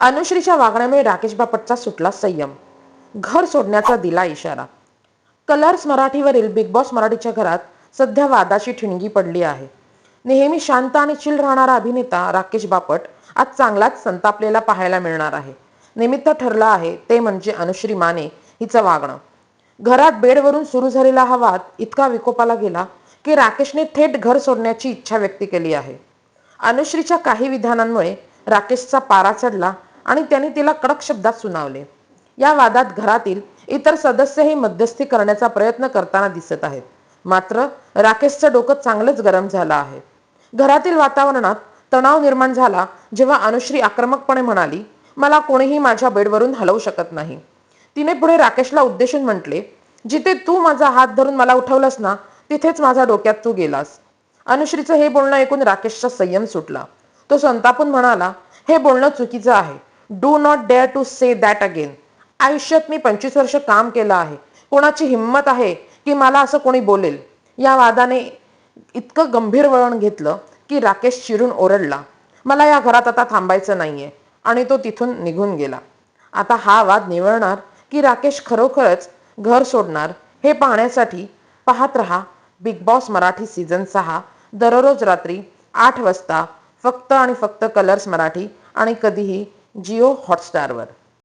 अनुश्रीच्या वागण्यामुळे राकेश बापटचा सुटला संयम. घर सोडण्याचा दिला इशारा. कलर्स मराठीवरील बिग बॉस मराठीच्या घरात सध्या वादाची ठिणगी पडली आहे. नेहमी शांत आणि चिल राहणारा अभिनेता राकेश बापट आज चांगलाच संतापलेला पाहायला मिळणार आहे. निमित्त ठरलं आहे ते म्हणजे अनुश्री माने हिचं वागणं. घरात बेडवरून सुरू झालेला हा वाद इतका विकोपाला गेला की राकेशने थेट घर सोडण्याची इच्छा व्यक्त केली आहे. अनुश्रीच्या काही विधानांमुळे राकेशचा पारा चढला आणि त्याने तिला कडक शब्दात सुनावले. या वादात घरातील इतर सदस्यही मध्यस्थी करण्याचा प्रयत्न करताना दिसत आहेत. मात्र राकेशचं डोकं चांगलंच गरम झालं आहे. घरातील वातावरणात तणाव निर्माण झाला जेव्हा अनुश्री आक्रमकपणे म्हणाली मला कोणीही माझ्या बेडवरून हलवू शकत नाही. तिने पुढे राकेशला उद्देशून म्हटले जिथे तू माझा हात धरून मला उठवलंस ना तिथेच माझ्या डोक्यात तू गेलास. अनुश्रीचं हे बोलणं ऐकून राकेशचा संयम सुटला. तो संतापून म्हणाला हे बोलणं चुकीचं आहे. Do not dare to say that again आयुष्यात मी पंचवीस वर्ष काम केलं आहे. कोणाची हिंमत आहे की मला असं कोणी बोलेल? या वादाने इतकं गंभीर वळण घेतलं की राकेश चिरून ओरडला. मला या घरात आता थांबायचं नाहीये. आणि तो तिथून निघून गेला. आता हा वाद निवळणार की राकेश खरोखरच घर सोडणार हे पाहण्यासाठी पाहत रहा बिग बॉस मराठी सीझन सहा दररोज रात्री आठ वाजता फक्त आणि फक्त कलर्स मराठी आणि कधीही Geo Hotstar